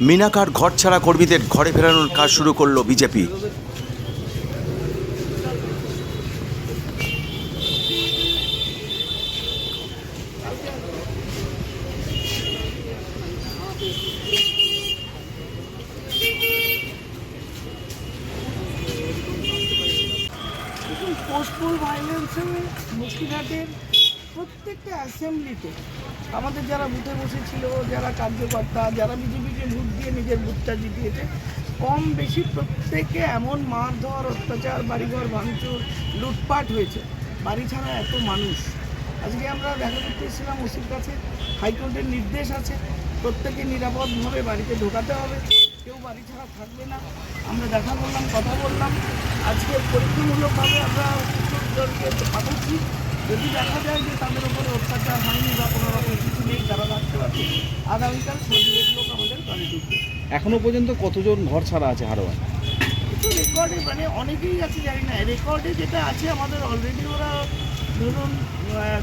মিনাকার ঘর ছাড়া কর্মীদের ঘরে ফেরানোর কাজ শুরু করল বিজেপি। প্রত্যেকটা অ্যাসেম্বলিতে আমাদের যারা বুথে বসেছিল, যারা কার্যকর্তা, যারা বিজেপিকে ভোট দিয়ে নিজের বুথটা জিতিয়েছে কম বেশি প্রত্যেকে এমন মারধর, অত্যাচার, বাড়িঘর ভাঙচুর, লুটপাট হয়েছে। বাড়ি ছাড়া এত মানুষ। আজকে আমরা দেখা করতে এসেছিলাম ওসির কাছে। হাইকোর্টের নির্দেশ আছে। প্রত্যেকে নিরাপদভাবে বাড়িতে ঢোকাতে হবে। কেউ বাড়ি ছাড়া থাকবে না। আমরা দেখা করলাম, কথা বললাম। আজকে পরীক্ষামূলকভাবে আমরা পাঠাচ্ছি। যদি দেখা যায় যে তাদের উপরে অত্যাচার হয়নি বা কোনো রকম কিছু নেই তারা থাকতে পারছে আগামীকাল সর্দিক লোক আমাদের বাড়ি ঢুকবে। এখনও পর্যন্ত কতজন ঘর ছাড়া আছে হারোয়া? রেকর্ডে মানে অনেকেই আছে জানি না। রেকর্ডে যেটা আছে আমাদের অলরেডি ওরা ধরুন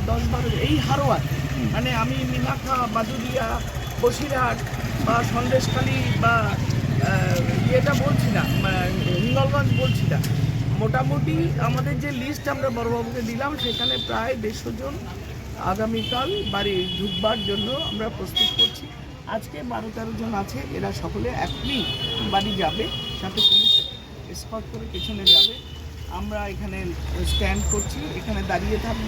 দশ বারো এই হারোয়ার মানে আমি মিনাখা বাদুরিয়া বসিরহাট বা সন্দেশখালী বা ইয়েটা বলছি না হিঙ্গলগঞ্জ বলছি না। মোটামুটি আমাদের যে লিস্ট আমরা বড়বাবুকে দিলাম, সেখানে প্রায় দেড়শো জন আগামীকাল বাড়ি ঢুকবার জন্য আমরা প্রস্তুত করছি। আজকে বারো তেরো জন আছে, এরা সকলে এখনই বাড়ি যাবে, সাথে পুলিশ স্পট করে পেছনে যাবে। আমরা এখানে স্ট্যান্ড করছি, এখানে দাঁড়িয়ে থাকব।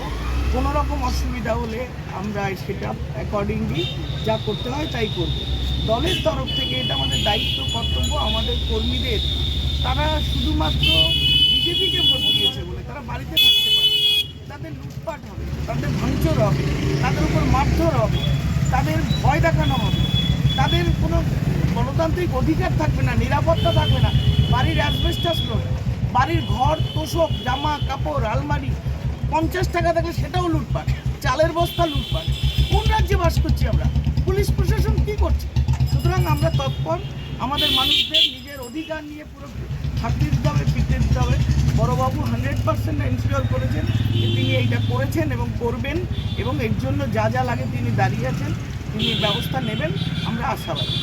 কোনো রকম অসুবিধা হলে আমরা সেটা অ্যাকর্ডিংলি যা করতে হয় তাই করব। দলের তরফ থেকে এটা আমাদের দায়িত্ব, কর্তব্য, আমাদের কর্মীদের। তারা শুধুমাত্র বিজেপিকে ভোট দিয়েছে বলে তারা বাড়িতে থাকতে পারবে তাদের লুটপাট হবে, তাদের ভাঙচুর হবে, তাদের উপর মারধর হবে, তাদের ভয় দেখানো হবে। তাদের কোনো গণতান্ত্রিক অধিকার থাকবে না, নিরাপত্তা থাকবে না। বাড়ির অ্যাসবেস্টাস লোক, বাড়ির ঘর, তোষক, জামা, কাপড়, আলমারি, পঞ্চাশ টাকা থাকলে সেটাও লুটপাট, চালের বস্তা লুটপাট। কোন রাজ্যে বাস করছি আমরা? পুলিশ প্রশাসন কি করছে? সুতরাং আমরা তৎপর, আমাদের মানুষদের নিজের অধিকার নিয়ে পুরো থাকতে দিতে হবে, ফিরতে দিতে হবে। বড়বাবু হান্ড্রেড পার্সেন্ট এনশিওর করেছেন, যে তিনি এইটা করেছেন এবং করবেন এবং এর জন্য যা যা লাগে তিনি দাঁড়িয়ে আছেন, তিনি ব্যবস্থা নেবেন, আমরা আশাবাদী।